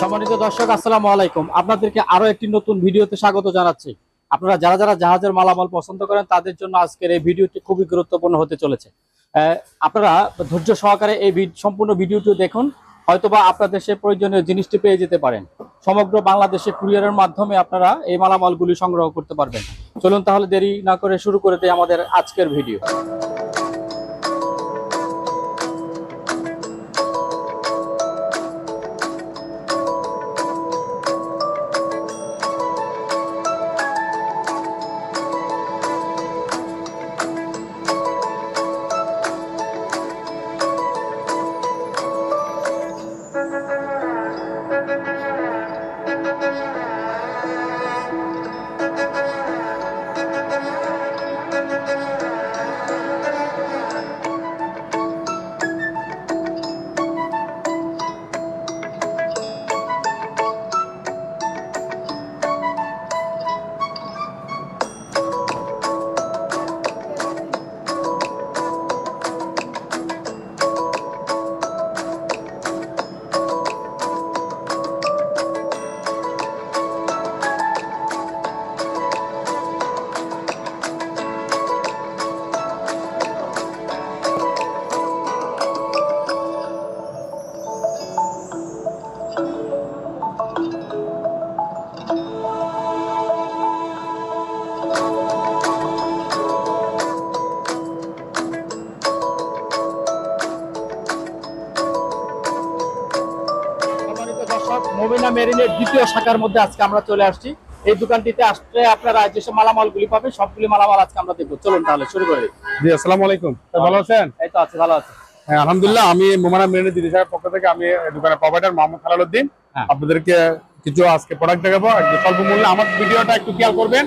সম্মানিত দর্শক, আসসালামু আলাইকুম। আপনাদেরকে আরও একটি নতুন ভিডিওতে স্বাগত জানাচ্ছি। আপনারা যারা যারা জাহাজের মালামাল পছন্দ করেন, তাদের জন্য আজকের এই ভিডিওটি খুবই গুরুত্বপূর্ণ হতে চলেছে। আপনারা ধৈর্য সহকারে এই সম্পূর্ণ ভিডিওটি দেখুন, হয়তোবা আপনাদের সে প্রয়োজনীয় জিনিসটি পেয়ে যেতে পারেন। সমগ্র বাংলাদেশে কুরিয়ারের মাধ্যমে আপনারা এই মালামালগুলি সংগ্রহ করতে পারবেন। চলুন তাহলে দেরি না করে শুরু করে দেয় আমাদের আজকের ভিডিও। মেরিনের দ্বিতীয় শাখার মধ্যে আজকে আমরা চলে আসছি। এই দোকানটিতে আসলে আপনারা যেসব মালামালগুলি পাবেন সবগুলি মালামাল আজকে আমরা দেখব। চলুন তাহলে শুরু করে জি আসসালামু আলাইকুম। ভালো আছেন? এই তো আছে ভালো আছে। হ্যাঁ আলহামদুলিল্লাহ আমি মোমানা মেরিনের দিদি সাহেবের পক্ষ থেকে আমি দোকানের প্রোভাইডার মোহাম্মদ খালালুদ্দিন হ্যাঁ। আপনাদেরকে কিছু আজকে প্রোডাক্ট দেখাবো। স্বল্প মূল্যে আমার ভিডিওটা একটু খেয়াল করবেন।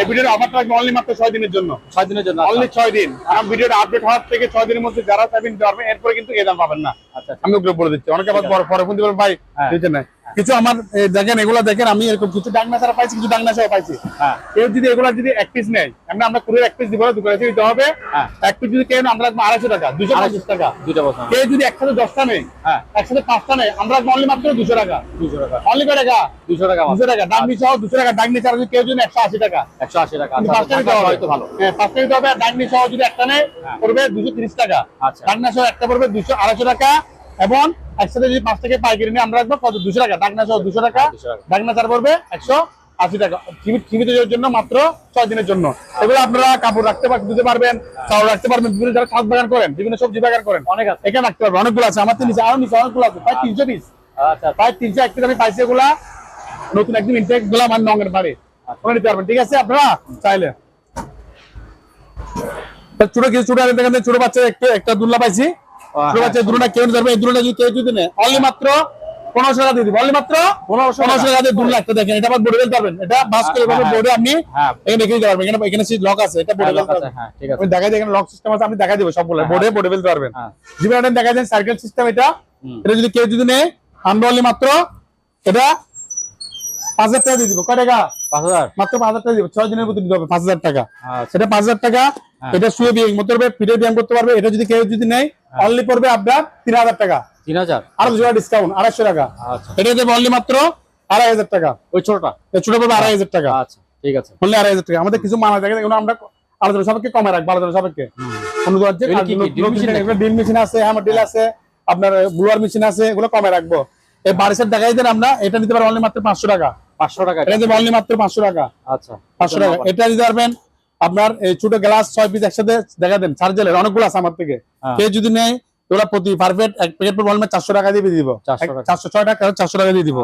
এই ভিডিওর অফারটা থাকবে অনলি মাত্র ছয় দিনের জন্য। ছয় দিনের জন্য অনলি ছয় দিন। আমার ভিডিওটা আপডেট হওয়ার থেকে ছয় দিনের মধ্যে যারা চাইবেন পারবেন এরপরে কিন্তু এ দাম পাবেন না। আচ্ছা আমি ওগুলো বলে দিচ্ছি। অনেকে আবার পরে ফোন দিবেন ভাই হ্যাঁ। না কিছু আমার দেখেন এগুলো দেখেন আমি এরকম কিছু ডাকনা ছাড়া পাইছি কিছু ডাকনা ছাড়া পাইছি। হ্যাঁ। কেউ যদি এগুলা যদি এক পিস নেয় আমরা আমরা কুড়ির এক পিস দিব না দোকানে দিতে হবে। হ্যাঁ। এক পিস যদি কেউ আমরা রাখব আড়াইশো টাকা দুশো পঞ্চাশ টাকা। দুইটা বছর কেউ যদি একসাথে দশটা নেই হ্যাঁ। একসাথে পাঁচটা নেই আমরা রাখব অনলি মাত্র দুশো টাকা। দুশো টাকা। অনলি কয় টাকা? দুশো টাকা। দুশো টাকা। ডাকনি সহ দুশো টাকা। ডাকনি ছাড়া যদি কেউ যদি একশো আশি টাকা। একশো আশি টাকা। পাঁচটা টাকা হবে। হয়তো ভালো। হ্যাঁ পাঁচটা নিতে হবে ডাকনি সহ যদি একটা নেয়। পড়বে দুশো তিরিশ টাকা। আচ্ছা। ডাকনা সহ একটা পড়বে দুশো আড়াইশো টাকা। এবং একসাথে যদি পাঁচ থেকে পাইকারি নিয়ে আমরা রাখব কত? দুশো টাকা। ডাকনা সহ দুশো টাকা। ডাকনা ছাড় পড়বে একশো আশি টাকা। সীমিত জন্য মাত্র ছয় দিনের জন্য। এগুলো আপনারা কাপড় রাখতে পার- দিতে পারবেন চাউল রাখতে পারবেন বিভিন্ন যারা ছাদ বাগান করেন বিভিন্ন সবজি বাগান করেন অনেক আছে। এখানে রাখতে পারবেন। অনেকগুলো আছে। আমার তো নিচে আরও নিচে অনেকগুলো আছে। প্রায় তিনশো পিস আচ্ছা। প্রায় তিনশো এক পিস আমি পাইছি এগুলা। নতুন একদম ইনটেকগুলা আমার নঙ্গের বাড়ি। ওখানে নিতে পারবেন। ঠিক আছে আপনারা? চাইলে। ছোট কিছু ছোট ছোট বাচ্চা একটু একটা দুল্লা পাইছি। ছোট বাচ্চা দুলনা কেউ নিতে এই দুলনা যদি কেউ যদি নেয় অনলি মাত্র পনেরোশো টাকা দিয়ে দিব অনলি মাত্র পনেরোশো পনেরোশো টাকা। দিয়ে দুল্লা একটা দেখেন এটা আবার বোর্ডে ফেলতে পারবেন। এটা বাস করে হ্যাঁ, হ্যাঁ। বোর্ডে আপনি হ্যাঁ এখানে রেখে দিতে পারবেন। এখানে এখানে লক আছে এটা বোর্ডে ফেলতে পারবেন ঠিক আছে। আমি দেখাই দিই এখানে লক সিস্টেম আছে আমি দেখাই দেবো সবগুলো। বোর্ডে বোর্ডে ফেলতে পারবেন। জীবন দেখাই দেন সার্কেল সিস্টেম এটা। এটা যদি কেউ যদি নেয় আমরা অনলি মাত্র এটা পাঁচ হাজার টাকা দিয়ে দিব। কয় টাকা? পাঁচ হাজার। মাত্র পাঁচ হাজার টাকা দিব। ছয় দিনের দিতে হবে পাঁচ হাজার টাকা। আচ্ছা। সেটা পাঁচ হাজার টাকা। এটা শুয়ে বিয়ে মতো হবে পিঠে ব্যায়াম করতে পারবে। এটা যদি কেউ যদি নেয় অনলি পড়বে আপনার তিন হাজার টাকা। তিন হাজার? আরও দুশো ডিসকাউন্ট আড়াইশো টাকা। আচ্ছা। এটা দেবে অনলি মাত্র আড়াই হাজার টাকা। ওই ছোটটা? ছোট পড়বে আড়াই হাজার টাকা। আচ্ছা ঠিক আছে। অনলি আড়াই হাজার টাকা। আমাদের কিছু মানা থাকে আমরা আলোচনা সবাইকে কমে রাখব আলোচনা নাকি? ড্রিল মেশিন আছে হ্যামার ড্রিল আছে আপনার ব্লুয়ার মেশিন আছে এগুলো কমে রাখব। এই বারিশের দেখাই দেন আমরা এটা নিতে পারব অনলি মাত্র পাঁচশো টাকা। পাঁচশো টাকা। এটা দেবো অনলি মাত্র পাঁচশো টাকা। আচ্ছা। পাঁচশো টাকা। এটা দিতে পারবেন আপনার এই ছোট গ্লাস ছয় পিস একসাথে দেখা দেন চার্জেলের অনেকগুলো আছে আমার থেকে। হ্যাঁ। কেউ যদি নেয় ওরা প্রতি পারফেক্ট এক প্যাকেট পর চারশো টাকা দিয়ে দিব। চারশো ছয় টাকা চারশো টাকা দিয়ে দিব।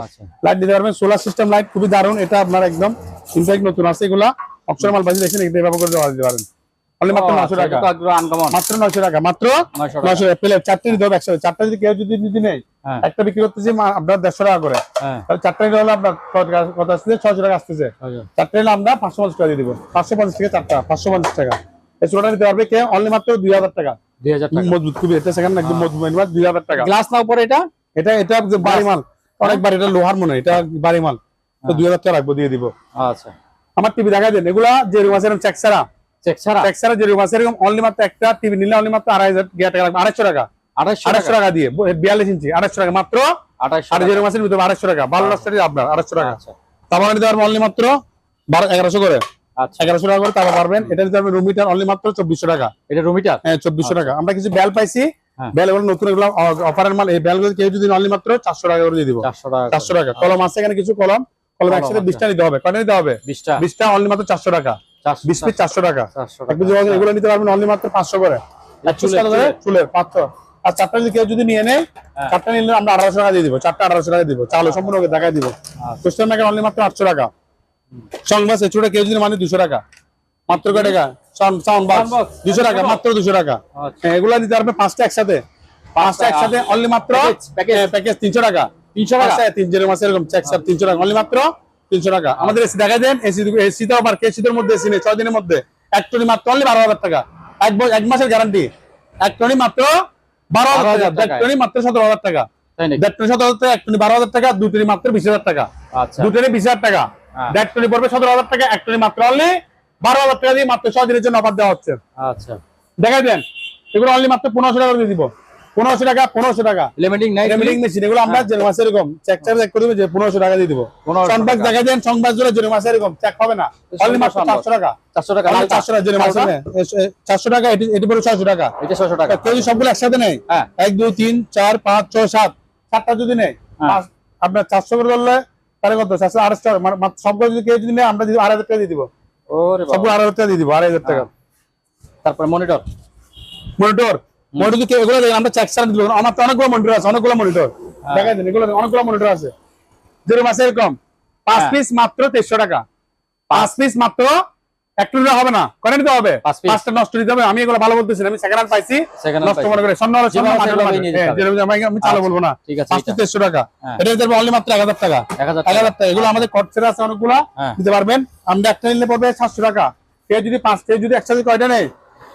লাইট দিতে পারবেন সোলার সিস্টেম লাইট খুবই দারুণ এটা আপনার একদম ইনফ্যাক্ট নতুন আছে এগুলা। অপশন মাল বাজি দেখেন এটা ব্যবহার করে দিতে পারেন। মাত্র ও, নশো আচ্ছা, টাকা। মাত্র টাকা মাত্র নয়শো টাকা। প্লেট চারটে দিতে হবে একসাথে। চারটা যদি কেউ যদি নেই একটা বিক্রি করতেছি আপনার দেড়শো টাকা করে। হ্যাঁ। চারটা হলে আপনার কত টাকা- আসতেছে? ছশো টাকা আসতেছে। চারটে নিলে আমরা পাঁচশো পঞ্চাশ টাকা দিয়ে দিব। পাঁচশো পঞ্চাশ থেকে চারটা পাঁচশো পঞ্চাশ টাকা। এই ছোটটা নিতে পারবে কে? অনলি মাত্র দুই হাজার টাকা। দুই হাজার টাকা। মজবুত খুবই। এটা সেখানে একদম হ্যাঁ। মজবুত দুই হাজার টাকা। গ্লাস না উপরে এটা? এটা এটা বাড়ি মাল অনেকবার এটা লোহার মনে এটা বাড়ি মাল তো হ্যাঁ। দুই হাজার টাকা রাখব দিয়ে দিব। আচ্ছা। আমার টিভি দেখা দেন। এগুলা যে রুম আছে চেক ছাড়া। চেকসারা যে রুম আছে এরকম অনলি মাত্র একটা টিভি নিলে অনলি মাত্র আড়াই হাজার টাকা আড়াইশো টাকা। আড়াইশো টাকা। দিয়ে বিয়াল্লিশ ইঞ্চি আড়াইশো টাকা মাত্র? সাড়ে মাসের ভিতরে আড়াইশো টাকা। বারো লাখ টাকা আপনার আড়াইশো টাকা। আচ্ছা। তারপর অনলি মাত্র বারো এগারোশো করে। আচ্ছা। এগারোশো টাকা করে তারপর পারবেন। এটা নিতে পারবেন রুম অনলি মাত্র চব্বিশশো টাকা। এটা রুমিটার হ্যাঁ চব্বিশশো টাকা। আমরা কিছু বেল পাইছি। হ্যাঁ। এগুলো নতুন এগুলো অফারের মাল এই বেলগুলো কেউ যদি অনলি মাত্র চারশো টাকা করে দিয়ে দিব। চারশো টাকা কলম আছে এখানে কিছু কলম? কলম একসাথে বিশটা নিতে হবে। কয়টা নিতে হবে? বিশটা। বিশটা অনলি মাত্র চারশো টাকা। বিশ পিস চারশো টাকা। এগুলো নিতে পারবেন অনলি মাত্র পাঁচশো করে। চুলের পাঁচশো। আর চারটা যদি কেউ যদি নিয়ে নেয় হ্যাঁ। চারটা নিলে আমরা আঠারোশো টাকা দিয়ে দিব চারটা আঠারোশো টাকা দিব চালো সম্পূর্ণ ওকে দেখাই দিব। আচ্ছা। কোশ্চেন মেকার অনলি মাত্র আটশো টাকা। সংবাদ এচুটা কেউ যদি মানে দুশো টাকা। মাত্র কয় টাকা? সাউন্ড বক্স দুশো টাকা মাত্র দুশো টাকা। আচ্ছা। হ্যাঁ, এগুলা পারবে পাঁচটা একসাথে। পাঁচটা একসাথে অনলি মাত্র প্যাকেজ তিনশো টাকা। তিনশো টাকা? পাঁচটা তিন জনের মাসে এরকম তিনশো টাকা অনলি মাত্র তিনশো টাকা। আমাদের এসি দেখা দেন এসি এসি তো আবার কে শীতের মধ্যে এসি নেই ছয় দিনের মধ্যে। এক টনি মাত্র অনলি বারো হাজার টাকা। এক এক মাসের গ্যারান্টি এক টনি মাত্র বারো হাজার টাকা। 12,000 দেড় টনি মাত্র সতেরো হাজার টাকা। দেড় টনি সতেরো হাজার টাকা এক টনি বারো হাজার টাকা টনি মাত্র বিশ হাজার টাকা। আচ্ছা। দু টনি বিশ হাজার টাকা। হ্যাঁ। দেড় টনি পড়বে সতেরো হাজার টাকা এক টনি মাত্র অনলি বারো হাজার টাকা দিয়ে মাত্র ছয় দিনের জন্য অফার দেওয়া হচ্ছে। আচ্ছা। দেখাই দেন। এগুলো অনলি মাত্র পনেরোশো টাকা দিয়ে দিব। পনেরোশো টাকা পনেরোশো টাকা। লিমিটিং নাই রেমিডিং মেশিন এগুলো আমরা জেনে মাসে এরকম। চেক চার্জ চেক করে দিব যে পনেরোশো টাকা দিয়ে দিব। 1500 সংবাদ দেখা দেন সংবাদ জুড়ে জেনে মাসে এরকম। চেক হবে না। অনলি মাত্র চারশো টাকা। চারশো টাকা চারশো টাকা জেনে মাসে চারশো টাকা এটি এটি পড়ে ছয়শো টাকা। এটা ছশো টাকা। কেউ যদি সবগুলো একসাথে নেই হ্যাঁ। এক দুই তিন চার পাঁচ ছয় সাত সাতটা যদি নেই হ্যাঁ। আপনার চারশো করে ধরলে তাহলে কত? চারশো আড়াইশো টাকা। মানে সবগুলো যদি কেউ যদি নেই আমরা যদি আড়াই হাজার টাকা দিয়ে দিব। সবগুলো আড়াই হাজার টাকা দিয়ে দিব আড়াই হাজার টাকা। তারপর মনিটর? মনিটর। এগুলো আমরা চেক আমার তো অনেকগুলো মনিটর আছে অনেকগুলো মনিটর হ্যাঁ। দেখা দেন এগুলো অনেকগুলো মনিটর আছে। যেরকম আছে এরকম পাঁচ হ্যাঁ। পিস মাত্র তেইশশো টাকা। পাঁচ। পিস মাত্র একটা হবে না নিতে হবে? পাঁচটা নষ্ট নিতে হবে আমি এগুলো ভালো বলতেছি আমি সেকেন্ড হ্যান্ড পাইছি নষ্ট মনে করে স্বর্ণ হ্যাঁ, আমি চালু আচ্ছা। বলব না। পাঁচটা তেইশশো টাকা। হ্যাঁ। এটা পারব অনলি মাত্র এক হাজার টাকা। এক হাজার টাকা। এগুলো আমাদের কটসের আছে অনেকগুলো হ্যাঁ। দিতে পারবেন। আমরা একটা নিলে পড়বে সাতশো টাকা। কেউ যদি পাঁচ কেউ যদি একসাথে কয়টা নেই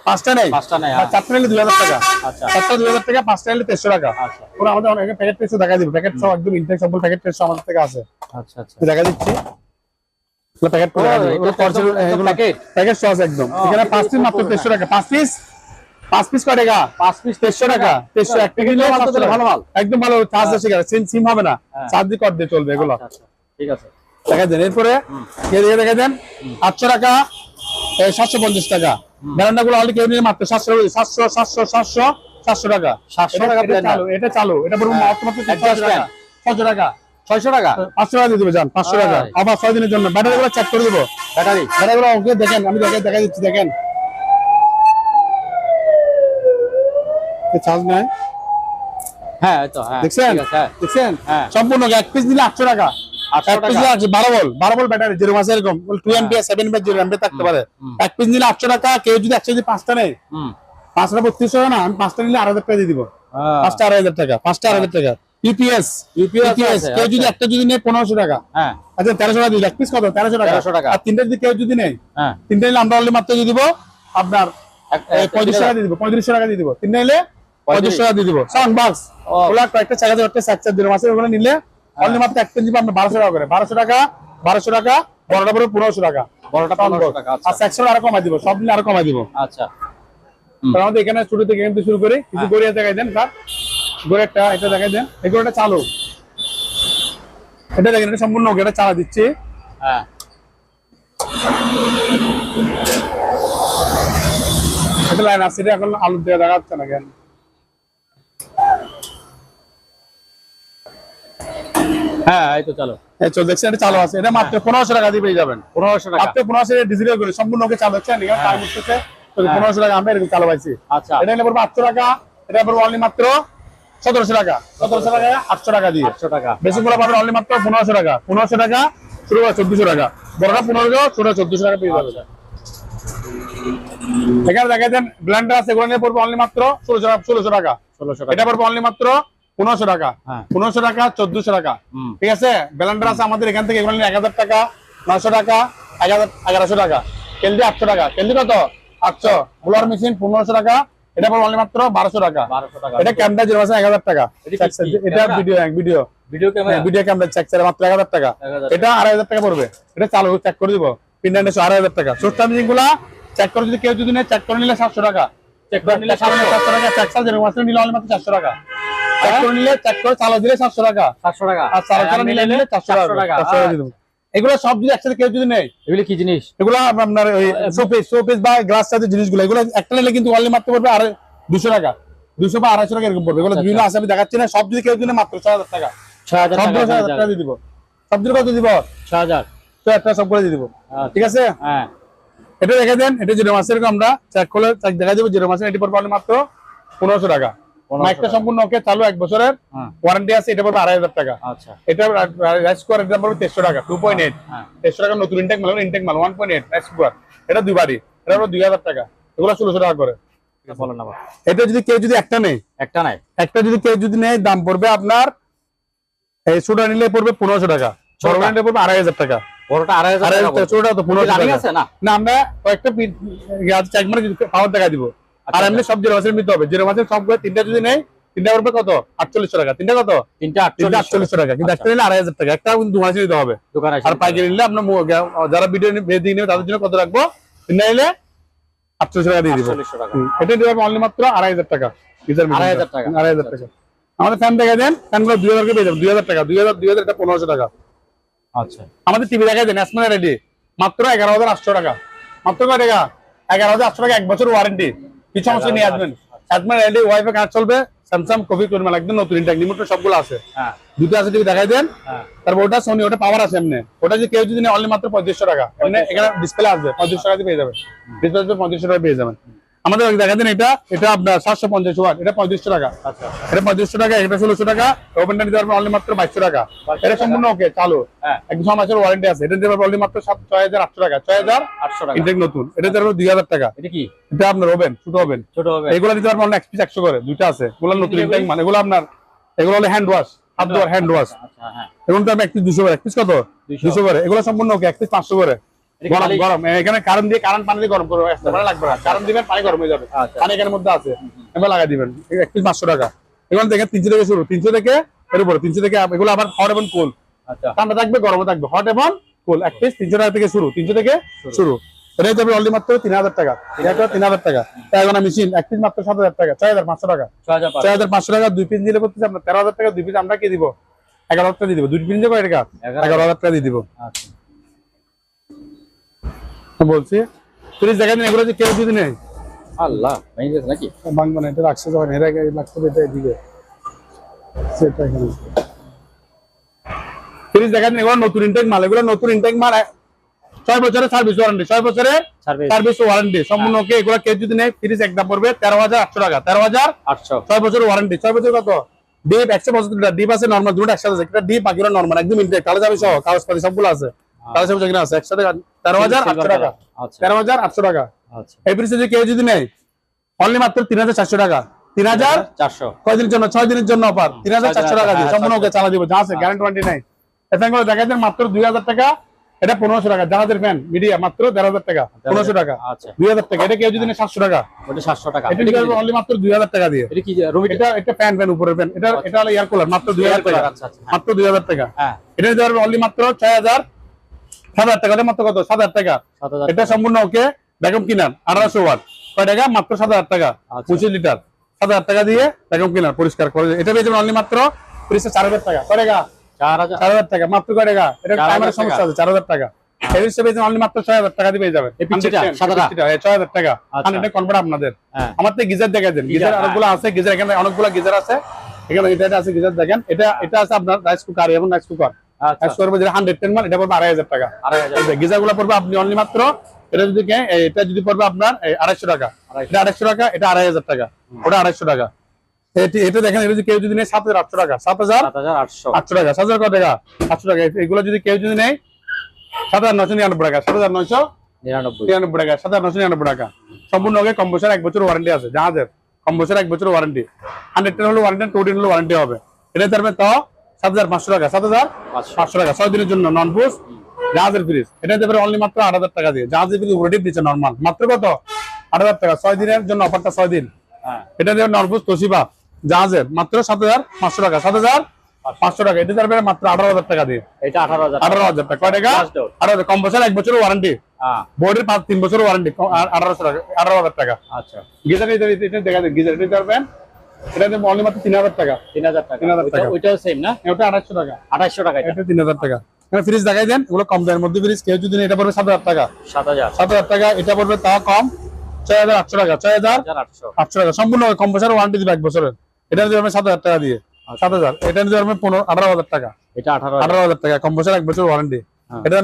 পাঁচটা নেই? পাঁচটা নেই, হ্যাঁ। চারটা নিলে দুই হাজার টাকা। আচ্ছা। চারটা দুই হাজার টাকা পাঁচটা নিলে টাকা। আচ্ছা। ওরা আমাদের অনেক প্যাকেট টেস্ট দেখা দিবে। প্যাকেট সব একদম ইনটেক সব প্যাকেট টেস্ট আমাদের থেকে আছে। আচ্ছা আচ্ছা। দেখা দিচ্ছি। প্যাকেট। প্যাকেট সস একদম। এখানে পাঁচ পিস মাত্র টাকা। পাঁচ পিস পাঁচ পিস কয় টাকা? পাঁচ পিস টাকা। এক প্যাকেট টাকা। ভালো। একদম ভালো চার্জ আছে সিম সিম হবে না। হ্যাঁ। চার্জ দিয়ে কর দিয়ে চলবে এগুলো। আচ্ছা, আচ্ছা, ঠিক আছে। দেখা দেন। এরপরে কে দিয়ে দেন আটশো টাকা সাতশো পঞ্চাশ টাকা। ব্যারান্ডা গুলো অলরেডি কেউ নিয়ে মাত্র সাতশো সাতশো সাতশো সাতশো সাতশো টাকা। 700 এটা- টাকা চালু এটা চালু এটা হ্যাঁ। ছয়শো টাকা। ছয়শো টাকা। পাঁচশো টাকা? দিয়ে দেবে যান পাঁচশো টাকা। আবার ছয় দিনের জন্য। ব্যাটারি গুলো চেক করে দেবো। ব্যাটারি। ব্যাটারি গুলো ওকে দেখেন আমি দেখে দেখা দিচ্ছি দেখেন। চার্জ নাই? হ্যাঁ তো হ্যাঁ। দেখছেন? হ্যাঁ। দেখছেন? হ্যাঁ। সম্পূর্ণ এক পিস দিলে আটশো টাকা। 800 এক পিস আছে বারো বল বারো বল ব্যাটারি জিরো মাসে এরকম। Two MP seven MP zero MP থাকতে পারে। এক পিস নিলে আটশো টাকা কেউ যদি একশো যদি পাঁচটা নেই পাঁচটা বত্রিশশো টাকা না আমি পাঁচটা নিলে আড়াই হাজার টাকা দিয়ে দিব। পাঁচটা আড়াই হাজার টাকা পাঁচটা আড়াই হাজার টাকা। ইউপিএস ইউপিএস কেউ যদি। একটা যদি নেই পনেরোশো টাকা। হ্যাঁ। আচ্ছা তেরোশো টাকা দিল এক পিস কত? তেরোশো টাকা। টাকা। আর তিনটা যদি কেউ যদি নেই হ্যাঁ। তিনটা নিলে আমরা অনলি মাত্র দিয়ে দিব আপনার পঁয়ত্রিশশো টাকা দিয়ে দিব পঁয়ত্রিশশো টাকা দিয়ে দিব। তিনটা নিলে পঁয়ত্রিশশো টাকা দিয়ে দিব। সাউন্ড বক্স ওগুলো কয়েকটা চাকা একটা সাকচার দিল মাসে ওগুলো নিলে অনলি মাত্র এক কেজি আপনার বারোশো টাকা করে। বারোশো টাকা বারোশো টাকা বড়টা পরে পনেরোশো টাকা। বড়টা। 1500 টাকা আচ্ছা। আর সেকশন আরও কমাই দিব সব নিলে আরও কমাই দিব। আচ্ছা। আমাদের এখানে ছোট থেকে কিন্তু শুরু করি। কিছু হ্যাঁ। গড়িয়া দেখাই দেন স্যার গড়িয়াটা এটা দেখাই দেন। এই গড়িয়াটা চালু। এটা দেখেন এটা সম্পূর্ণ এটা চালা দিচ্ছি। হ্যাঁ। এটা লাইন আছে এটা এখন আলু দিয়ে দেখাচ্ছে না কেন? হ্যাঁ এই তো চলো এই চল দেখছেন এটা চালু আছে। এটা মাত্র পনেরোশো টাকা দিয়ে পেয়ে যাবেন। পনেরোশো টাকা। মাত্র পনেরোশো ডিজিটাল করে সম্পূর্ণ ওকে চালু হচ্ছে এখানে টাইম উঠতেছে। পনেরোশো টাকা আমরা এরকম চালু পাইছি। আচ্ছা। এটা টাকা এটা পড়ব অনলি মাত্র সতেরোশো টাকা। সতেরোশো টাকা আটশো টাকা দিয়ে। আটশো টাকা। বেশি গুলো পাবেন অনলি মাত্র পনেরোশো টাকা। পনেরোশো টাকা শুরু হয় টাকা। বড়টা পনেরোশো ছোট চোদ্দশো টাকা পেয়ে যাবে এখানে দেখা আছে এগুলো নিয়ে পড়বে অনলি মাত্র ষোলোশো টাকা। ষোলোশো টাকা। এটা পড়বে অনলি মাত্র পনেরোশো টাকা। হ্যাঁ। পনেরোশো টাকা চোদ্দশো টাকা। ঠিক আছে? ব্লেন্ডার আছে আমাদের এখান থেকে এক হাজার টাকা নশো টাকা এক হাজার এগারোশো টাকা। কেলদি আটশো টাকা। কেলদি কত? আটশো। বুলার মেশিন পনেরোশো টাকা এটা পড়বে মাত্র বারোশো টাকা। এটা ক্যামেরা জিরো আছে এক হাজার টাকা। এটা? Video video video camera video camera check মাত্র এক হাজার টাকা। এটা আড়াই হাজার টাকা পড়বে। এটা চালু চেক করে দিব। পিন্ডান্ডে আড়াই হাজার টাকা। সোস্টা মিজিংগুলা চেক করে যদি কেউ যদি নেয় চেক করে নিলে সাতশো টাকা। চেক করে নিলে চারশো সাতশো টাকা চেক চাল যেরকম আছে নিলে অনলি মাত্র চারশো টাকা। করে নিলে চেক করে চালা দিলে সাতশো টাকা। সাতশো টাকা। আর চালা চালা নিলে নিলে চারশো টাকা। টাকা। চারশো টাকা দিয়ে দেবো। এগুলো সব যদি একসাথে কেউ যদি নেই এগুলি কি জিনিস? এগুলো আপনার শোপিস শোপিস বা গ্লাস জাতীয় জিনিসগুলো এগুলো একটা নিলে কিন্তু অনলি মাত্র পড়বে আর দুশো টাকা। দুশো বা আড়াইশো টাকা এরকম পড়বে। এগুলো আচ্ছা। বিভিন্ন আছে আমি দেখাচ্ছি না। সব যদি কেউ যদি মাত্র ছয় হাজার টাকা। ছয় হাজার টাকা দিয়ে দিব। সবগুলো কত দিব? ছয় হাজার। তো একটা সবগুলো দিয়ে দিব। আচ্ছা। ঠিক আছে? হ্যাঁ। এটা দেখে দেন এটা জিরো মাসের এরকম আমরা। চেক করলে চেক দেখা যাবে জিরো মাসের এটি পড়বে মাত্র পনেরোশো টাকা। 1500 মাইকটা সম্পূর্ণ ওকে চালু এক বছরের হ্যাঁ। ওয়ারেন্টি আছে এটা পড়বে আড়াই হাজার টাকা। আচ্ছা। এটা রাইস এটা পড়বে তেরোশো টাকা টু পয়েন্ট এইট হ্যাঁ। তেরোশো টাকা নতুন ইনটেক মাল ইনটেক মাল ওয়ান পয়েন্ট এইট রাইস এটা দুবারই এটা পড়বে দুই হাজার টাকা। এগুলো ষোলোশো টাকা করে। এটা যদি কেউ যদি একটা নেই একটা নাই একটা যদি কেউ যদি নেয় দাম পড়বে আপনার এই ছোটা নিলে পড়বে পনেরোশো টাকা। বড়? নিলে পড়বে আড়াই হাজার টাকা। বড়টা আড়াই হাজার টাকা হাজার টাকা বলছে। ছোটটা তো পনেরোশো টাকা। না? আমরা কয়েকটা পাওয়ার টাকা দিব। আর এমনি সব জিরো মাসের নিতে হবে। জিরো মাসের সবগুলো তিনটা যদি নেই তিনটা করবে কত? আটচল্লিশশো টাকা। তিনটা কত? তিনটা আটচল্লিশ আটচল্লিশশো। টাকা। কিন্তু একটা নিলে আড়াই হাজার টাকা। একটা কিন্তু দু মাসে দিতে হবে। দোকানে আর পাইকারি নিলে আপনার যারা ভিডিও দিয়ে নেবে তাদের জন্য কত রাখব? তিনটা নিলে আটচল্লিশশো টাকা দিয়ে দিব। এটা দিতে হবে অনলি মাত্র আড়াই হাজার টাকা। আড়াই হাজার টাকা। আড়াই হাজার টাকা। আমাদের ফ্যান দেখা দেন ফ্যানগুলো দুই হাজার পেয়ে যাবেন দুই হাজার টাকা দুই হাজার দুই হাজার এটা পনেরোশো টাকা। আচ্ছা। আমাদের টিভি দেখা দেন অ্যাসমা রেডি মাত্র এগারো হাজার আটশো টাকা। মাত্র কয় টাকা? এগারো হাজার আটশো টাকা এক বছর ওয়ারেন্টি কিছু সমস্যা নিয়ে আসবেন অ্যাসমা এলডি ওয়াইফাই কাজ চলবে স্যামসাং কপি করবেন একদম নতুন ইন্টাক লিমিটেড সবগুলো আছে। হ্যাঁ। দুটো আছে টিভি দেখাই দেন। হ্যাঁ। তারপর ওটা সোনি ওটা পাওয়ার আছে এমনি। ওটা যে কেউ যদি অনলি মাত্র পঁয়ত্রিশশো টাকা। এমনি এখানে ডিসপ্লে আসবে পঁয়ত্রিশশো টাকা দিয়ে পেয়ে যাবেন। ডিসপ্লে পঁয়ত্রিশশো টাকা পেয়ে যাবেন। আমাদের দেখা দেন এটা এটা আপনার সাতশো পঞ্চাশ ওয়াট এটা পঁয়ত্রিশশো টাকা। আচ্ছা। এটা পঁয়ত্রিশশো টাকা এটা ষোলোশো টাকা ওপেনটা নিতে পারবেন অনলি মাত্র বাইশশো টাকা। এটা সম্পূর্ণ ওকে চালু। হ্যাঁ। এক ছ মাসের ওয়ারেন্টি আছে। এটা দিতে পারবেন অনলি মাত্র সাত ছয় হাজার আটশো টাকা। ছয় হাজার আটশো টাকা। ইনটেক নতুন। এটা পারবেন দুই হাজার টাকা। এটা কি? এটা আপনার ওভেন ছোট ওভেন ছোট হবে এগুলো দিতে পারবেন অনেক পিস একশো করে। দুইটা আছে। এগুলো নতুন এগুলো? মানে এগুলো আপনার এগুলো হলো হ্যান্ড ওয়াশ হাত ধোয়ার হ্যান্ড ওয়াশ আচ্ছা হ্যাঁ। এগুলো তো আমি এক পিস দুশো করে। এক পিস কত? দুশো করে। এগুলো সম্পূর্ণ ওকে এক পিস পাঁচশো করে। গরম গরম। এখানে কারেন্ট দিয়ে কারেন্ট পানি দিয়ে গরম করবে লাগবে না। কারেন্ট দিবেন পানি গরম হয়ে যাবে। পানি এখানের মধ্যে আছে। এবার লাগাই দিবেন। এক পিস পাঁচশো টাকা। এগুলো দেখেন তিনশো থেকে শুরু। তিনশো থেকে এর উপরে। তিনশো থেকে এগুলো আবার হট এবং কুল আচ্ছা। ঠান্ডা থাকবে গরমও থাকবে। হট এবং কুল এক পিস তিনশো টাকা থেকে শুরু। তিনশো থেকে শুরু। এটা যাবে অনলি মাত্র তিন হাজার টাকা। এটা তিন হাজার টাকা। মেশিন এক পিস মাত্র সাত হাজার টাকা। ছয় হাজার পাঁচশো টাকা। ছয় হাজার ছয় হাজার পাঁচশো টাকা দুই পিস দিলে আপনার তেরো হাজার টাকা দুই পিস আমরা কি দিব? এগারো হাজার টাকা দিয়ে দিব। দুই পিস এগারো হাজার টাকা দিয়ে দিব। আচ্ছা। বলছি। এগুলো যে কেউ যদি নেই আল্লাহ ভেঙে গেছে নাকি? বাংলা এটা রাখছে যখন এর আগে লাগতো এটা এদিকে। সেটা এখানে তিরিশ দেখা এগুলো নতুন ইনটেক মাল এগুলো নতুন ইনটেক মাল ছয় বছরের সার্ভিস ওয়ারেন্টি ছয় বছরের সার্ভিস সার্ভিস ওয়ারেন্টি সম্পূর্ণ ওকে এগুলো কেউ যদি নেই তিরিশ একদম পড়বে তেরো হাজার আটশো টাকা তেরো হাজার আটশো। ছয় বছরের ওয়ারেন্টি ছয় বছর কত? ডিপ একশো বছর ডিপ আছে নর্মাল দুটো একসাথে আছে একটা ডিপ বাকিগুলো নর্মাল একদম ইনটেক কালো যাবে সহ কাগজপাতি সবগুলো আছে। কালো যাবে যেগুলো আছে। একসাথে তেরো হাজার আটশো টাকা। আচ্ছা। তেরো হাজার আটশো টাকা। আচ্ছা। এই পিস যদি কেউ যদি নেই অনলি মাত্র তিন হাজার চারশো টাকা। তিন হাজার চারশো। কয়দিনের জন্য? ছয় দিনের জন্য অফার তিন হাজার চারশো টাকা দিয়ে। সম্পূর্ণ ওকে চালা দিব। যা আছে গ্যারান্টি ওয়ারেন্টি নাই। এখানে করে দেখা যায় মাত্র দুই হাজার টাকা। এটা পনেরোশো টাকা। জাহাজের ফ্যান মিডিয়া মাত্র দেড় হাজার টাকা। পনেরোশো টাকা। আচ্ছা। দুই হাজার টাকা। এটা কেউ যদি সাতশো টাকা। ওটা সাতশো টাকা। এটা অনলি মাত্র দুই হাজার টাকা দিয়ে। এটা কি রুমি এটা একটা ফ্যান ফ্যান উপরের ফ্যান এটা এটা হলো এয়ার কুলার মাত্র দুই হাজার টাকা। আচ্ছা আচ্ছা। মাত্র দুই হাজার টাকা। হ্যাঁ। এটা দিতে অনলি মাত্র ছয় হাজার সাত হাজার টাকা মাত্র কত? সাত হাজার টাকা। এটা সম্পূর্ণ ওকে? ভ্যাকুম কিনার আঠারোশো ওয়াট কয় টাকা? মাত্র সাত হাজার টাকা। আচ্ছা। পঁচিশ লিটার সাত হাজার টাকা দিয়ে ভ্যাকুম কিনার পরিষ্কার করে এটা পেয়ে যাবেন অনলি মাত্র তিরিশে চার হাজার টাকা। কয় টাকা? চার হাজার। টাকা। মাত্র কয় টাকা? এটা টাইমের সমস্যা আছে চার হাজার টাকা। এই হিসেবে অনলি মাত্র ছয় হাজার টাকা দিয়ে পেয়ে যাবেন। এই পিচ্চিটা, 110, সাদাটা? পিচ্চিটা, এই ছয় হাজার টাকা। কনভার্ট আপনাদের। আমার তো গিজার দেখা দেন গিজার। আছে গিজার এখানে অনেকগুলো গিজার আছে। এখানে এটা এটা আছে গিজার দেখেন। এটা এটা আছে আপনার রাইস কুকার এবং রাইস কুকার আচ্ছা। রাইস যেটা হান্ড্রেড টেন মাল এটা পড়বে আড়াই হাজার টাকা। আড়াই হাজার গিজারগুলো পড়বে আপনি অনলি মাত্র এটা যদি এটা যদি পড়বে আপনার আড়াইশো টাকা। এটা আড়াইশো টাকা এটা আড়াই হাজার টাকা। ওটা আড়াইশো টাকা। এটা দেখেন এটা যদি কেউ যদি নেয় সাত হাজার আটশো টাকা। সাত হাজার আটশো। টাকা। সাত হাজার কত টাকা? আটশো টাকা। এগুলো যদি কেউ যদি নেয় সাত হাজার নয়শো নিরানব্বই টাকা। সাত হাজার নয়শো নিরানব্বই। নিরানব্বই টাকা। সাত হাজার নশো নিরানব্বই টাকা। সম্পূর্ণ কম বছর এক বছর ওয়ারেন্টি আছে জাহাজের। কম বছর এক বছর ওয়ারেন্টি হান্ড্রেড টেন হলে ওয়ারেন্টি টু টেন হলে ওয়ারেন্টি হবে। এটা তারপরে তো সাত হাজার পাঁচশো টাকা সাত হাজার পাঁচশো টাকা ছয় দিনের জন্য নন পুষ জাহাজের ফ্রিজ এটা দেবে অনলি মাত্র আট হাজার টাকা দিয়ে। জাহাজের ফ্রিজ রেডিপ দিচ্ছে নর্মাল মাত্র কত? আট হাজার টাকা ছয় দিনের জন্য অফারটা ছয় দিন। হ্যাঁ। এটা দেবে নরপুস তোশিবা। জাহাজের মাত্র সাত হাজার পাঁচশো টাকা সাত হাজার পাঁচশো টাকা। এটা দেবে মাত্র আঠারো হাজার টাকা দিয়ে। এটা আঠারো হাজার আঠারো হাজার টাকা। কয় টাকা। আঠারো হাজার কম বছর এক বছরের ওয়ারেন্টি হ্যাঁ। বোর্ডের পাঁচ তিন বছর ওয়ারেন্টি আঠারোশো টাকা আঠারো হাজার টাকা। আচ্ছা। গিজার এটা দেখা যায় গিজার নিতে পারবেন এটা অনলি মাত্র তিন হাজার টাকা। তিন হাজার টাকা। 3000 ওইটা- টাকা। ওইটাও সেম না? এটা আঠাশশো টাকা। আঠাইশশো টাকা এটা। এটা তিন হাজার টাকা। এখানে ফ্রিজ দেখাই দেন কম দামের মধ্যে ফ্রিজ কেউ যদি এটা পড়বে সাত হাজার টাকা। সাত হাজার। সাত হাজার টাকা এটা পড়বে তা কম ছয় হাজার আটশো টাকা। ছয় হাজার হাজার আটশো। আটশো টাকা। সম্পূর্ণ কম ওয়ারেন্টি দিবে এক বছরের। এটা নিতে পারবেন সাত হাজার টাকা দিয়ে। সাত হাজার। এটা নিতে পারবেন পনেরো আঠারো হাজার টাকা। এটা আঠারো হাজার। আঠারো হাজার টাকা। কম বছর এক বছর ওয়ারেন্টি হ্যাঁ। এটা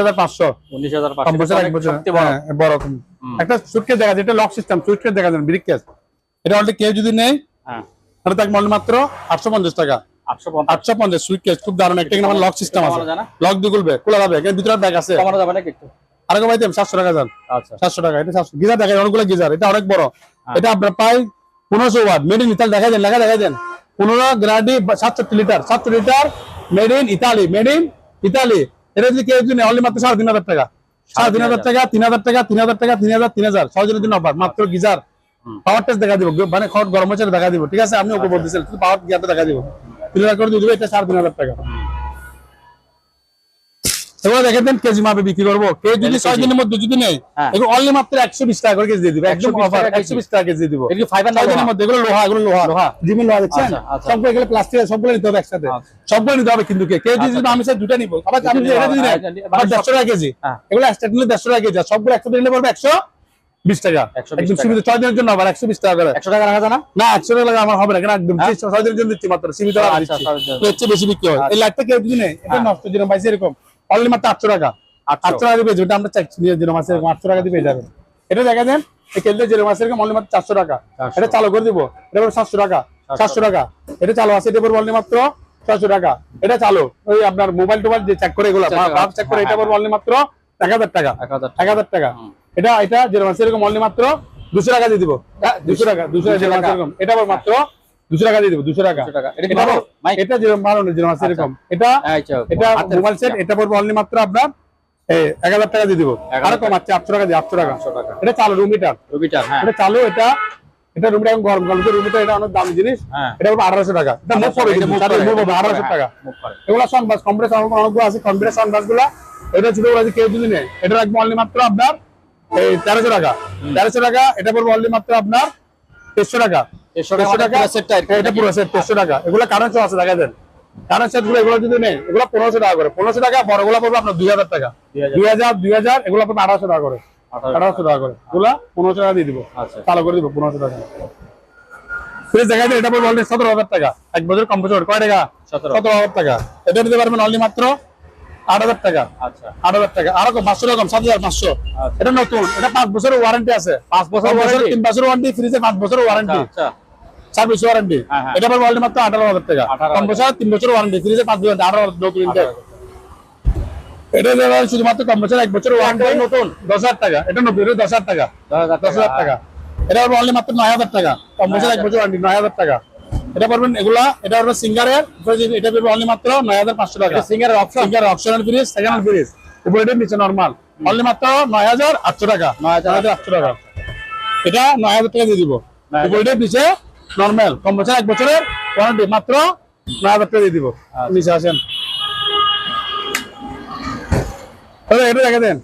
হাজার পাঁচশো। উনিশ কম বছর এক বছর বড়। হ্যাঁ। একটা সুটকেস দেখা যায় এটা লক সিস্টেম সুটকেস দেখা যায় ব্রিক কেস এটা অলরেডি কেউ যদি নেই হ্যাঁ। মাত্র আটশো পঞ্চাশ টাকা। আটশো পঞ্চাশ। আটশো সুইট কেস খুব দারুণ একটা এখানে লক সিস্টেম আছে। কমানো যায় লক দিয়ে খুলবে খোলা যাবে এখানে ভিতরে ব্যাগ আছে। কমানো যাবে নাকি একটু? আর ভাই দেন সাতশো টাকা যান। আচ্ছা। সাতশো টাকা এটা সাতশো গিজার দেখা অনেকগুলো গিজার এটা অনেক বড়। এটা আপনার প্রায় পনেরোশো ওয়াট মেড ইন ইতালি দেখা দেন লেখা দেখা দেন। পনেরো গ্রাডি সাতষট্টি লিটার সাতশো litre made in Italy made in Italy এটা যদি কেউ যদি অনলি মাত্র সাড়ে তিন হাজার টাকা। সাড়ে তিন হাজার টাকা তিন হাজার টাকা তিন হাজার টাকা তিন হাজার তিন হাজার। ছয় জনের জন্য অফার মাত্র গিজার। পাওয়ার টেস্ট দেখা দিব। মানে খড় গরম হচ্ছে দেখা দিব ঠিক আছে? আমি ওকে বলতেছিলাম পাওয়ার গিয়ারটা দেখা দিব। তিন হাজার করে দিয়ে দিবে এটা সাড়ে তিন হাজার টাকা। এবার দেখেন দেন কেজি মাপে বিক্রি করব। যদি ছয় দিনের মধ্যে যদি নেই হ্যাঁ। এগুলো অনলি মাত্র একশো বিশ টাকা করে কেজি দিয়ে দিবে। একদম অফার একশো বিশ টাকা কেজি দিব। এটা ফাইবার ছয় দিনের মধ্যে এগুলো লোহা এগুলো লোহা। লোহা? জিমের লোহা দেখছেন? আচ্ছা, আচ্ছা। সবগুলো এগুলো প্লাস্টিক সবগুলো নিতে হবে একসাথে। আচ্ছা। সবগুলো নিতে হবে কিন্তু কে? যদি আচ্ছা, আমি স্যার দুটা নিবো। আবার আমি আচ্ছা, আচ্ছা, দেড়শো টাকা কেজি। হ্যাঁ। এগুলো একশো নিলে দেড়শো টাকা কেজি। আর সবগুলো একশো নিলে পড়বে একশো বিশ টাকা। 120 একদম টাকা। সীমিত। ছয় দিনের জন্য আবার একশো বিশ টাকা করে। একশো টাকা রাখা যায় না? না একশো টাকা আমার হবে না কেন? একদম হ্যাঁ? দিনের জন্য দিচ্ছি মাত্র সীমিত আচ্ছা, দিচ্ছি। বেশি বিক্রি হয়। এই লাইটটা কেউ যদি এটা হ্যাঁ। নষ্ট যেরকম পাইছে এরকম। অনলি মাত্র আটশো টাকা। দিয়ে যেটা আমরা চাইছি নিয়ে যেরকম আছে এরকম টাকা দিয়ে পেয়ে যাবেন এটা দেখা দেন এই কেলতে যেরকম আছে এরকম অনলি মাত্র চারশো টাকা। এটা চালু করে দিব এটা পড়বে সাতশো টাকা। সাতশো। টাকা। এটা চালু আছে এটা পড়বে মাত্র ছয়শো টাকা। এটা চালু। ওই আপনার মোবাইল টোবাইল যে চেক করে এগুলো ভাব চেক করে এটা পড়বে অনলি মাত্র এক হাজার টাকা। এক হাজার টাকা। এটা এটা যেরকম আছে অনলি মাত্র দুশো টাকা দিয়ে দিব। দুশো টাকা দুশো টাকা যেরকম এটা আবার মাত্র দুশো টাকা দিয়ে দিব দুশো টাকা। দুশো এটা কি এটা যেরকম ভালো না যেরকম আছে এটা আচ্ছা, এটা মোবাইল সেট এটা পড়বে অনলি মাত্র আপনার এক হাজার টাকা দিয়ে দিব। 1000 কম আছে আটশো টাকা দিয়ে আটশো টাকা। এটা চালু রুম হিটার রবিটার হ্যাঁ। এটা চালু এটা এটা রুম এখন রুম এটা অনেক দামি জিনিস। হ্যাঁ। এটা পড়বে আঠারোশো টাকা। এটা মুভ করে আঠারোশো টাকা। এগুলো সানবাস অনেকগুলো আছে সানবাসগুলা। এটা ছোট আছে কেউ যদি নেই এটা রাখব অনলি মাত্র আপনার এই তেরোশো টাকা। তেরোশো টাকা এটা পড়বে অনলি মাত্র আপনার তেরোশো টাকা। টাকা মানে পুরো সেটটা আর কি। এটা পুরো সেট তেরোশো টাকা। এগুলো কারেন্ট আছে দেখা দেন। কারেন্ট সেটগুলো এগুলো যদি নেই এগুলো পনেরোশো টাকা করে। পনেরোশো টাকা পড়বে আপনার দুই হাজার টাকা। দুই হাজার দুই হাজার এগুলো পড়বে আঠারোশো টাকা করে। আঠারোশো টাকা করে। এগুলা পনেরোশো টাকা দিয়ে দিব। আচ্ছা। করে দিব পনেরোশো টাকা। ফ্রিজ দেখা যায় এটা পড়বে অলরেডি সতেরো হাজার টাকা। এক বছর কম্পিউটার কয় টাকা? সতেরো। সতেরো হাজার টাকা। এটা নিতে পারবেন অনলি মাত্র আট হাজার টাকা। আট হাজার টাকা। আরও কম, পাঁচশো রকম সাত হাজার পাঁচশো। এটা নতুন। এটা পাঁচ বছরের ওয়ারেন্টি আছে। পাঁচ বছর পাঁচ বছর? তিন বছর ওয়ারেন্টি ফ্রিজে পাঁচ বছর ওয়ারেন্টি আচ্ছা সার্ভিস ওয়ারেন্টি। এটা অলরেডি মাত্র আঠারো হাজার টাকা। 18,000 কম বছর তিন বছর ওয়ারেন্টি ফ্রিজে পাঁচ বছর আঠারো নতুন intake। 18,000 এটা হয় শুধুমাত্র কম বছর এক বছর ওয়ারেন্টি নতুন। দশ হাজার টাকা। এটা নতুন দশ হাজার টাকা। দশ হাজার টাকা। এটা পারব অনলি মাত্র নয় হাজার টাকা। কম বছর এক বছর ওয়ারেন্টি নয় হাজার টাকা। এটা পারবেন এগুলা এটা পারবেন সিঙ্গারের এটা পারবে অনলি মাত্র নয় হাজার পাঁচশো টাকা। সিঙ্গারের option Singer optional fridge second fridge উপরে নিচে নরমাল অনলি মাত্র নয় হাজার আটশো টাকা। 9,800 আটশো টাকা। এটা নয় হাজার টাকা দিয়ে দিব। 9,000 উপরে নিচে নর্মাল কম বছর এক বছরের ওয়ারেন্টি মাত্র নয় হাজার টাকা দিয়ে দিব। নিচে আসেন। এটা দেখে দেন।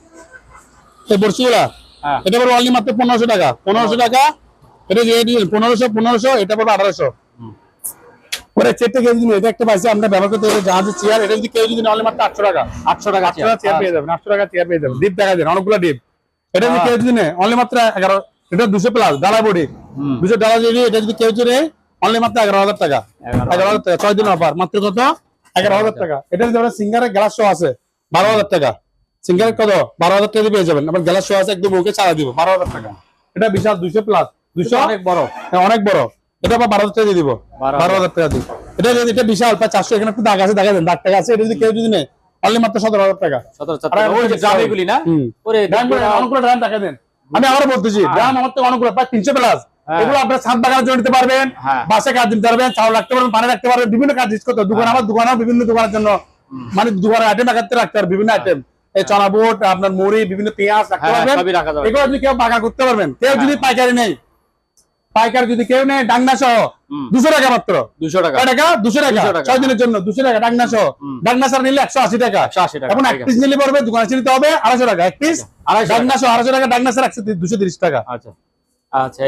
এই বর্ষিগুলা হ্যাঁ। এটা পড়বে অনলি মাত্র পনেরোশো টাকা। পনেরোশো টাকা এটা যে পনেরোশো পনেরোশো এটা পড়বে আঠারোশো। ওরা এটা একটা পাইছে আমরা ব্যবহার করতে পারি জাহাজের চেয়ার এটা যদি কেউ যদি অনলি মাত্র আটশো টাকা। আটশো টাকা আটশো টাকা চেয়ার পেয়ে যাবেন আটশো টাকা চেয়ার পেয়ে যাবেন ডিপ দেখা অনেকগুলো ডিপ এটা যদি হ্যাঁ। কেউ যদি নেয় অনলি মাত্র এগারো এটা দুশো প্লাস ডালা বডি হুম। দুশো ডালা যদি এটা যদি কেউ যদি নেয় অনলি মাত্র এগারো হাজার টাকা। এগারো হাজার। টাকা ছয় দিন অফার মাত্র কত? এগারো হাজার টাকা। এটা যদি আমরা সিঙ্গারের গ্লাস শো আছে বারো হাজার টাকা। সিঙ্গারের কত? বারো হাজার টাকা পেয়ে যাবেন। আবার গ্লাস শো আছে একদম ওকে চালা দিব। বারো হাজার টাকা। এটা বিশাল দুশো প্লাস দুশো অনেক বড়। হ্যাঁ, অনেক বড়। এটা আবার বারো হাজার টাকা দিয়ে দিব। বারো হাজার। টাকা দিই এটা এটা বিশাল প্রায় চারশো। এখানে একটু দাগ আছে দেখা দেন দাগ টাকা আছে। এটা যদি কেউ যদি নেয় অনলি মাত্র সতেরো হাজার টাকা। সতেরো আর না? অনেকগুলো ড্রাম দেখা দেন। আমি আবারও বলতেছি ড্রাম আমার তো অনেকগুলো প্রায় তিনশো প্লাস হ্যাঁ। এগুলো আপনার ছাদ বাগানের জন্য নিতে পারবেন। হ্যাঁ। বাসে কাজ দিতে পারবেন চাউল রাখতে পারবেন পানি রাখতে পারবেন বিভিন্ন কাজ ইউজ করতে দোকান আমার দোকানে বিভিন্ন দোকানের জন্য মানে দোকানের আইটেম রাখতে রাখতে পারবেন বিভিন্ন আইটেম এই চনা বুট আপনার মুড়ি বিভিন্ন পেঁয়াজ রাখতে হ্যাঁ, পারবেন। রাখা যাবে। এগুলো যদি কেউ বাগান করতে পারবেন কেউ যদি পাইকারি নেই পাইকার যদি কেউ নেই ডাঙ্গা সহ দুশো টাকা মাত্র। দুশো টাকা। দুশো টাকা। ছয় দিনের জন্য দুশো টাকা সহ হুম। সার নিলে একশো আশি টাকা। একশো আশি টাকা এখন এক পিস নিলে পড়বে দোকানে চিনিতে হবে আড়াইশো টাকা। এক পিস আড়াইশো সহ আড়াইশো টাকা ডাকনা সার একশো দুশো তিরিশ টাকা। আচ্ছা। আচ্ছা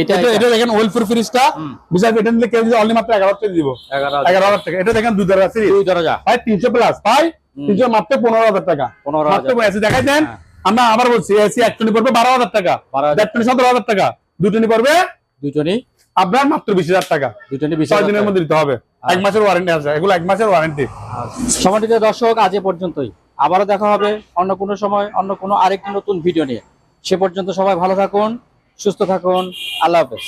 এটা দেখেন ওয়েল ফ্রি ফ্রিজটা। বিশাল এটা নিলে কেউ যদি অনলি মাত্র এগারো টাকা দিব। এগারো হাজার টাকা। এটা দেখেন দুই হাজার ফ্রিজ দুই দরজা। ভাই তিনশো প্লাস ভাই হুম। তিনশো মাত্র পনেরো হাজার টাকা। পনেরো হাজার দেখাই দেন। হ্যাঁ। আমরা আবার বলছি এসি এক টনি পড়বে বারো হাজার টাকা। বারো হাজার দেড় টনি সতেরো হাজার টাকা। দুই টনি পড়বে দুজনই আপনার মাত্র বিশ হাজার টাকা। দুজনই বিশ ছয় দিনের মধ্যে দিতে হবে। এক মাসের ওয়ারেন্টি আছে। এগুলো এক মাসের ওয়ারেন্টি আচ্ছা। দর্শক আজ এ পর্যন্তই। আবারও দেখা হবে অন্য কোনো সময় অন্য কোনো আরেকটি নতুন ভিডিও নিয়ে। সে পর্যন্ত সবাই ভালো থাকুন সুস্থ থাকুন। আল্লাহ হাফেজ।